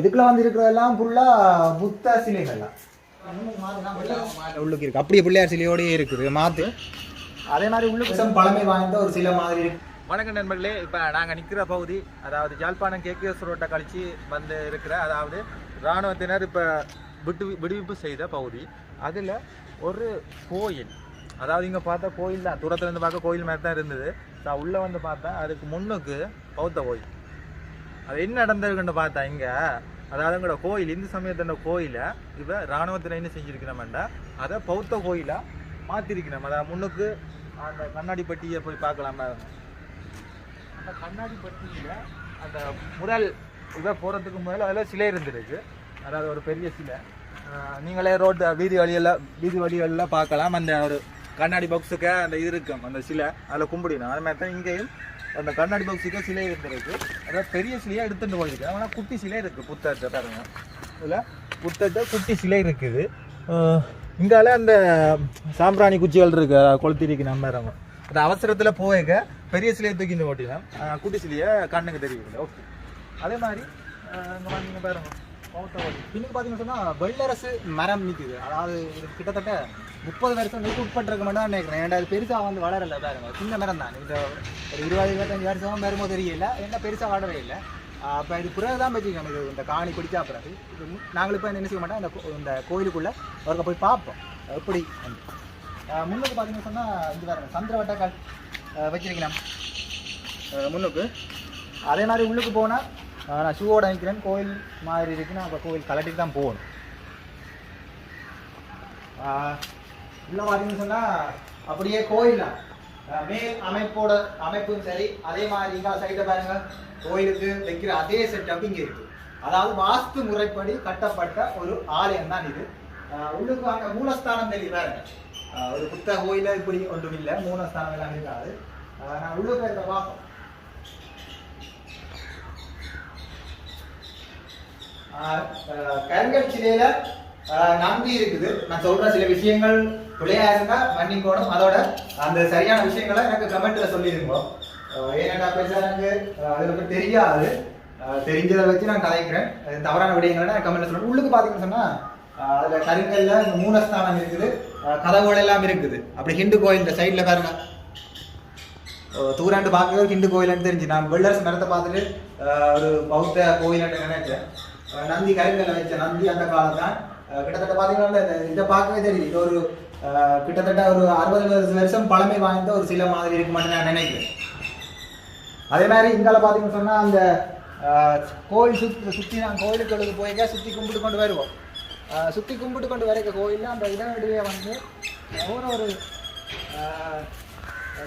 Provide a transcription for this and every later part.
இதுக்குள்ள வந்து இருக்கிறதெல்லாம் ஃபுல்லாக புத்த சிலைகள்லாம். உள்ளுக்கு இருக்கு. அப்படியே பிள்ளையார் சிலையோடயே இருக்குது மாத்து. அதே மாதிரி உள்ளுக்கு பழமை வாய்ந்த ஒரு சிலை மாதிரி இருக்கு. வணக்கம் நண்பர்களே இப்போ நாங்கள் நிற்கிற பகுதி அதாவது ஜாழ்ப்பாணம் கேகேஎஸ் ரோட்டை கழிச்சு வந்து இருக்கிற அதாவது இராணுவத்தினர் இப்போ விட்டு விடுவிப்பு செய்த பகுதி. அதில் ஒரு கோயில் அதாவது இங்கே பார்த்தா கோயில் தான் தூரத்துல இருந்து பார்க்க கோயில் மாதிரி தான் இருந்தது. நான் உள்ளே வந்து பார்த்தா அதுக்கு முன்னுக்கு பௌத்த கோயில். அது என்ன நடந்திருக்குன்னு பார்த்தா இங்கே அதாவது எங்களோட கோயில் இந்து சமயத்தோட கோயிலை இவ இராணுவத்தில் என்ன செஞ்சிருக்கிறோம்டா அதை பௌத்த கோயிலாக மாற்றிருக்கிறோம் அதாவது முன்னுக்கு அந்த கண்ணாடி பட்டியை போய் பார்க்கலாமா? அந்த கண்ணாடி பட்டியில் அந்த முதல் இவ போகிறதுக்கு முதல்ல அதில் சிலை இருந்திருக்கு. அதாவது ஒரு பெரிய சிலை. நீங்களே ரோட்டு வீதி வழியெல்லாம் வீதி வழிகளெல்லாம் பார்க்கலாம். அந்த ஒரு கண்ணாடி பாக்ஸுக்கு அந்த இது இருக்கும் அந்த சிலை. அதில் கும்பிடணும். அது மாதிரி தான் இங்கேயும் அந்த கண்ணாடி பாக்ஸுக்கு சிலை இருந்திருக்கு. அதாவது பெரிய சிலையாக எடுத்துட்டு போயிருக்கு ஆனால் குட்டி சிலை இருக்குது புத்தகத்தை பாருங்க. இதில் புத்தகத்தை குட்டி சிலை இருக்குது. இங்கால அந்த சாம்பிராணி குச்சிகள் இருக்கு. கொளுத்திருக்கு நம்ம இறங்கும் அந்த அவசரத்தில் போக பெரிய சிலையை தூக்கிட்டு ஓட்டிடலாம். குட்டி சிலையை கண்ணுக்கு தெரியுது. ஓகே. அதே மாதிரி இங்கே பாருங்க. பௌத்த பின்னுக்கு பார்த்தீங்கன்னு சொன்னால் வெள்ளரசு மரம் நிற்குது அதாவது இது கிட்டத்தட்ட முப்பது வருஷம் உட்பட்டிருக்க மட்டும் தான் நினைக்கிறேன். ஏன்னா அது பெருசாக வந்து வளரல பாருங்க. சின்ன மரம் தான். இந்த ஒரு இருபது இருபத்தஞ்சு வருஷம் வரும்போது தெரியல. என்ன பெருசாக வளரவே இல்லை. அப்போ இது பிறகு தான் வச்சுக்கோங்க. இது இந்த காணி பிடிச்சா பிறகு. இது நாங்களும் நாங்கள் இப்போ என்ன செய்ய மாட்டோம்? இந்த கோ- இந்த கோயிலுக்குள்ளே அவருக்கு போய் பார்ப்போம். எப்படி? முன்னுக்கு பார்த்தீங்கன்னு சொன்னால் இது பாருங்க. சந்திரவட்ட கல் வச்சிருக்கலாம். முன்னுக்கு. அதே மாதிரி உள்ளுக்கு போனால் நான் ஷூவோட நிற்கிறேன் கோயில் மாதிரி இருக்குன்னா அப்போ கோயில் கலட்டிட்டு தான் போகணும். ஆஹ் உள்ள பார்த்தீங்கன்னு சொன்னால் அப்படியே கோயில்? தான் மேல் அமைப்போட அமைப்பும் சரி. அதே மாதிரி இங்கே சைடில் பாருங்கள் கோயிலுக்கு வைக்கிற அதே செட்டப் இங்கே இருக்குது அதாவது வாஸ்து முறைப்படி கட்டப்பட்ட ஒரு ஆலயம் தான் இது. உள்ளுக்கு அங்கே மூலஸ்தானம் தெரியும் ஒரு புத்த கோயில இப்படி ஒன்றும் இல்லை. மூலஸ்தானம் எல்லாம் இருக்காது. நான் உள்ளுக்கு இருக்க பார்ப்போம். கருங்கட்சியில கருங்கல் நம்பி இருக்குது. நான் சொல்ற சில விஷயங்கள் பிள்ளையா இருந்தா மன்னிக்கணும். அதோட அந்த சரியான விஷயங்களை எனக்கு கமெண்ட்ல சொல்லியிருக்கோம் ஏன்னா பெருசா எனக்கு ஆஹ் அதை தெரியாது. தெரிஞ்சதை வச்சு நான் கலைக்கிறேன். தவறான விடயங்கள்னா கமெண்ட்ல சொல்றேன். உள்ளுக்கு பாத்தீங்கன்னு சொன்னா அதுல கருங்கல்ல இந்த மூலஸ்தானம் இருக்குது. கதவுகள் எல்லாம் இருக்குது. அப்படி ஹிந்து கோயில் இந்த சைட்ல பாருங்க. தூராண்டு பார்க்கவே ஹிந்து கோயில்னு தெரிஞ்சு. நான் வெள்ளரசு மரத்தை பார்த்துட்டு ஒரு பௌத்த கோயில்னு நினைச்சேன் நந்தி கருங்கல்ல வச்ச நந்தி அந்த காலம் தான் கிட்டத்தட்ட பார்த்தீங்கன்னா இந்த- இதை பார்க்கவே தெரியுது. இது ஒரு கிட்டத்தட்ட ஒரு அறுபது வருஷம் பழமை வாய்ந்த ஒரு சில மாதிரி மட்டும் நான் நினைக்கிறேன். அதே மாதிரி இங்கால பார்த்தீங்கன்னு சொன்னால் அந்த கோயில் சுற்றி சுற்றி நான் கோயிலுக்கு போய்க்க சுற்றி கும்பிட்டு கொண்டு வருவோம். சுற்றி கும்பிட்டு கொண்டு வரைக்க கோயிலில் அந்த இடவெளியை வந்து ஒவ்வொரு ஒரு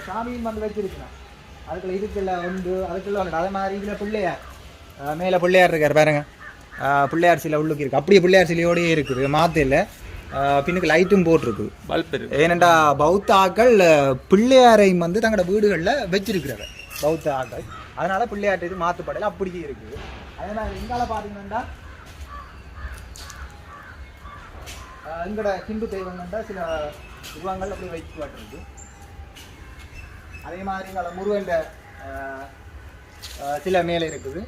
சாமியும் வந்து வச்சிருக்கணும். அதுக்குள்ள இதுக்குள்ள உண்டு அதுக்குள்ள உண்டு. அதே மாதிரி இதில் பிள்ளையார் மேலே பிள்ளையார் இருக்கார் பாருங்க. பிள்ளையார் சிலை உள்ளுக்கு இருக்கு. அப்படியே பிள்ளையார் சிலையோடயே இருக்குது. மாற்ற இல்லை. பின்னுக்கு லைட்டும் போட்டிருக்கு. பல்ப் ஏனெண்டா பௌத்த ஆக்கள் அஹ், பிள்ளையாரை வந்து தங்களோட வீடுகளில் வச்சிருக்கிறாங்க பௌத்த ஆக்கள் அதனால பிள்ளையாட்டு இது மாற்றுப்படையில் அப்படியே இருக்குது அதனால இங்கால பார்த்தீங்கன்னா எங்களோட ஹிந்து தெய்வங்கள்டா சில உருவங்கள் அப்படி வைத்து காட்டுறது அதே மாதிரி இங்கால முருகன் சில மேலே இருக்குது.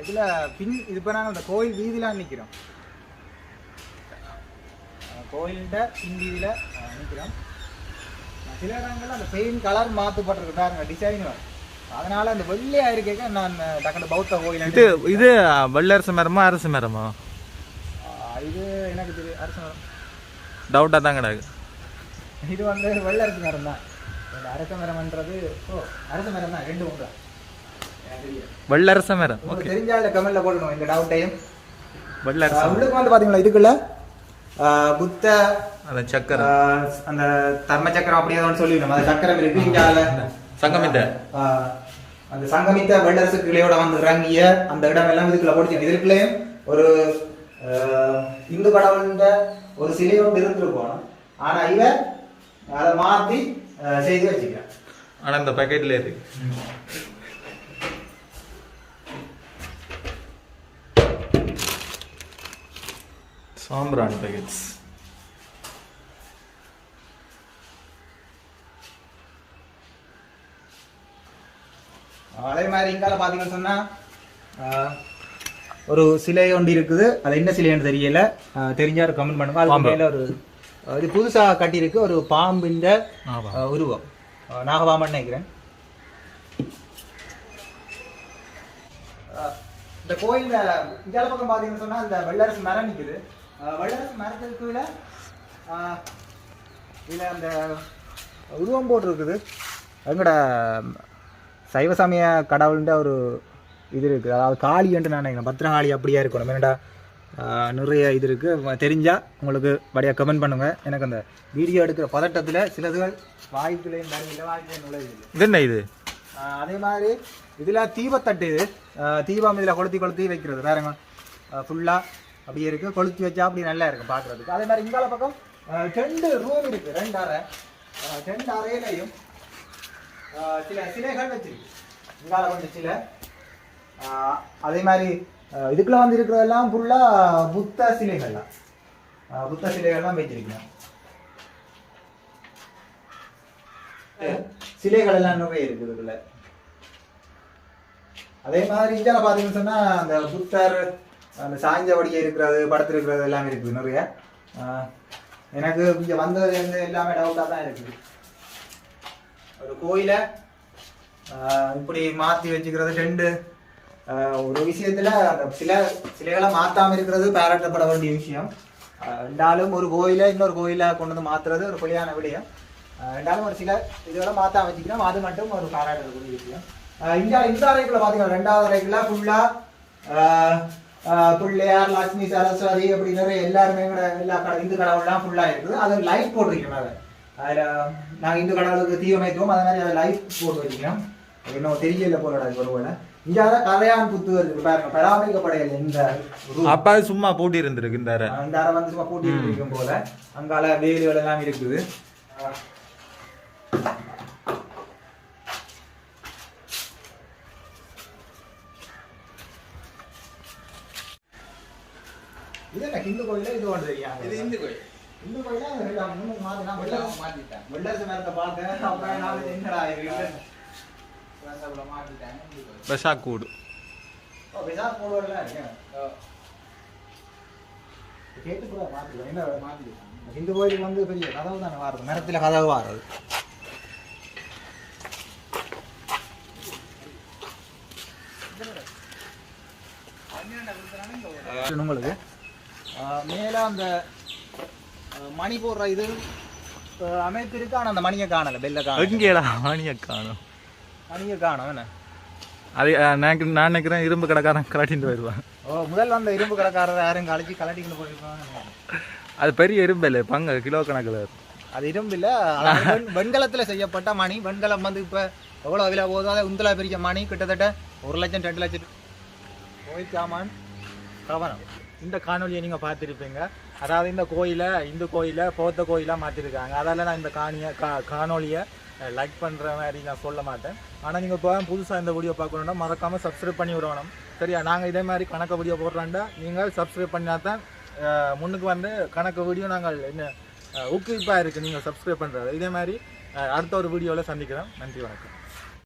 இதுல பின் இது இப்போ நாங்கள் இந்த கோயில் வீதியில நிற்கிறோம் கோயில்கிட்ட பின் வீதியில நிற்கிறோம் சில இடங்கள்ல அந்த பெயிண்ட் கலர் மாற்றப்பட்டிருக்கு பாருங்க டிசைன் அதனால அந்த வெள்ளையா இருக்க நான் டக்குனு பௌத்த கோயில் இது இது வெள்ளரசு மரமா அரசு மரமா? இது எனக்கு தெரியும் அரசு மரம். டவுட்டாக தான் கிடக்கு. இது வந்து வெள்ளரசு மரம் தான் அரச மரம்ன்றது ஓ அரச மரம் தான் ரெண்டு ஒன்று வெள்ளரச மரம் உங்களுக்கு தெரிஞ்சால கமெண்ட்ல போடணும் இந்த டவுட்டையும் வெள்ளரச உள்ளுக்கு வந்து பாத்தீங்களா இதுக்குள்ள புத்த அந்த சக்கரை ஆஹ் அந்த தர்ம சக்கரம் அப்படியே தான் சொல்லிடணும். அந்த சக்கரம் இருக்கு இங்கால சங்கமித்த. அந்த சங்கமித்த வெள்ளரசு கிளையோட வந்து இறங்கிய அந்த இடம் எல்லாம் இதுக்குள்ள போட்டு இதுக்குள்ளேயும் ஒரு இந்து கடவுள்ன்ற ஒரு சிலையோடு இருந்திருக்கும். ஆனா இவ அதை மாத்தி செய்து வச்சுக்கிறேன். ஆனால் இந்த பேக்கெட்ல இருக்கு. சாம்பிராணி பேக்கெட்ஸ் அதே மாதிரி இங்கால பார்த்தீங்கன்னு சொன்னால் ஒரு சிலை ஒன்று இருக்குது. அது என்ன சிலைன்னு தெரியல. தெரிஞ்சா ஒரு கமெண்ட் பண்ணுங்க. அது ஒரு இது புதுசாக கட்டியிருக்கு. ஒரு பாம்பின் உருவம். நாகவாமன் நினைக்கிறேன். இந்த கோயிலில் இந்த பக்கம் பார்த்தீங்கன்னு சொன்னால் இந்த வெள்ளரசு மரம் நிற்குது வெள்ளரசு மரத்துக்கு கீழே இதுல அந்த உருவம் போட்டிருக்குது. எங்கட சைவ சமய கடவுள்ன்ற ஒரு இது இருக்குது அதாவது காளின்ட்டு நான் நினைக்கிறேன். பத்திரகாளி அப்படியே இருக்கணும். என்னடா நிறைய இது இருக்குது தெரிஞ்சா உங்களுக்கு வழியாக கமெண்ட் பண்ணுங்க. எனக்கு அந்த வீடியோ எடுக்கிற பதட்டத்தில் சிலதுகள் வாய்க்குள்ளேயும் இல்லை வாய்க்குள்ளேயும் நுழையுது இது. என்ன இது? அதே மாதிரி இதில் தீபத்தட்டு இது. தீபம் இதில் கொளுத்தி கொளுத்தி வைக்கிறது. வேறங்க ஃபுல்லாக அப்படியே இருக்குது கொளுத்தி வச்சா அப்படி நல்லா இருக்கும் பார்க்குறதுக்கு அதே மாதிரி இங்கால பக்கம் ரெண்டு ரூம் இருக்குது ரெண்டு அறை. ரெண்டு அறையிலையும் சில சிலைகள் வச்சிருக்கு. இங்கால கொஞ்சம் சில. ஆஹ் அதே மாதிரி இதுக்குள்ள வந்து இருக்கிறதெல்லாம் ஃபுல்லாக புத்த சிலைகள்லாம் புத்த சிலைகள்லாம் வச்சிருக்கேன். சிலைகள் எல்லாம் நிறைய இருக்குது இதுல அதே மாதிரி இந்தியாவில் பார்த்தீங்கன்னு சொன்னா அந்த புத்தர் அந்த சாய்ஞ்சபடியே இருக்கிறது படுத்திருக்கிறது எல்லாமே இருக்குது நிறைய. எனக்கு இங்கே வந்ததுலேருந்து எல்லாமே டவுட்டாக தான் இருக்குது. ஒரு கோயிலை இப்படி மாற்றி வச்சுக்கிறது ரெண்டு ஒரு விஷயத்தில் அந்த சில சிலைகளை மாற்றாமல் இருக்கிறது பாராட்டப்பட வேண்டிய விஷயம். ரெண்டாலும் ஒரு கோயிலை இன்னொரு கோயிலை கொண்டு வந்து மாற்றுறது ஒரு பொலியான விடயம். ரெண்டாலும் ஒரு சில இதோட மாற்றாம வச்சுக்கிறோம் அது மட்டும் ஒரு பாராட்டக்கூடிய விஷயம். இந்த இந்த அறைக்குள்ள பாத்தீங்கன்னா ரெண்டாவது அறைக்குள்ள ஃபுல்லாக பிள்ளையார் லட்சுமி சரஸ்வதி அப்படி நிறைய எல்லாருமே கூட எல்லா கடை இந்து கடவுள்லாம் ஃபுல்லா இருக்குது. அது லைட் போட்டிருக்கோம் அதை. அதுல நாங்க இந்து கடவுளுக்கு வைக்கிறோம் அதே மாதிரி அதை லைட் போட்டு வச்சுக்கிறோம் இன்னும் தெரியல போலடா இது ஒருவேளை இங்க அதான் கரையான் புத்து இருக்கு பாருங்க. பராமரிக்கப்படையில இந்த. அப்பா சும்மா பூட்டி இருந்திருக்கு இந்த ஆஹ் இந்த அறை வந்து சும்மா பூட்டி இருக்கும் போல. அங்கால வேலிகள் எல்லாம் இருக்குது. இது கோயில இது ஒன்று தெரியாது இது இந்து கோயில் இந்து கோயில ரெண்டாம் மூணு மாதம் நான் வெள்ள மாத்திட்டாங்க வெள்ளரசு மரத்தை பார்த்தேன் அப்புறம் நான் என்னடா இருக்கு மாத்திட்டாங்க இந்து கோயில் கூடு ஓ பிசார் போடுவார்லாம் இருக்கேன் கேட்டு கூட மாத்திக்கலாம் என்ன மாத்திட்டாங்க ஹிந்து கோயிலுக்கு வந்து பெரிய கதவு தானே வாருது மரத்தில் கதவு வாருது உங்களுக்கு மேல அந்த மணி போடுற இது அமைப்பு இருக்கு? ஆனா அந்த மணியை காணல பெல்ல காணல. எங்கேடா மணியை காணும்? மணியை காணும் என்ன? அது நான் நான் நினைக்கிறேன் இரும்பு கடைக்காரன் கலாட்டிட்டு வருவான். ஓ முதல்ல அந்த இரும்பு கடைக்காரர் யாரும் கழிச்சு கலட்டிக்கிட்டு போயிருக்காங்க அது பெரிய இரும்பு இல்லை பங்கு கிலோ கணக்கில். அது இரும்பு இல்ல வெண்கலத்துல செய்யப்பட்ட மணி. வெண்கலம் வந்து இப்ப எவ்வளவு விலை போகுதோ அதை உந்தலா பிரிக்க மணி கிட்டத்தட்ட ஒரு லட்சம் ரெண்டு லட்சம். கோயில் சாமான் கவனம். இந்த காணொலியை நீங்கள் பார்த்துருப்பீங்க. அதாவது இந்த கோயிலை இந்து கோயிலை பௌத்த கோயிலாக மாற்றிருக்காங்க அதால நான் இந்த காணியை கா காணொலியை லைக் பண்ணுற மாதிரி நான் சொல்ல மாட்டேன். ஆனால் நீங்கள் இப்போ புதுசாக இந்த வீடியோ பார்க்கணுன்னா மறக்காமல் சப்ஸ்கிரைப் பண்ணி விடணும். சரியா? நாங்கள் இதே மாதிரி கணக்கு வீடியோ போடுறாண்டா நீங்கள் சப்ஸ்கிரைப் பண்ணால் தான் முன்னுக்கு வந்து கணக்கு வீடியோ நாங்கள் என்ன ஊக்குவிப்பாக இருக்குது நீங்கள் சப்ஸ்கிரைப் பண்ணுறது இதே மாதிரி அடுத்த ஒரு வீடியோவில் சந்திக்கிறோம். நன்றி வணக்கம்.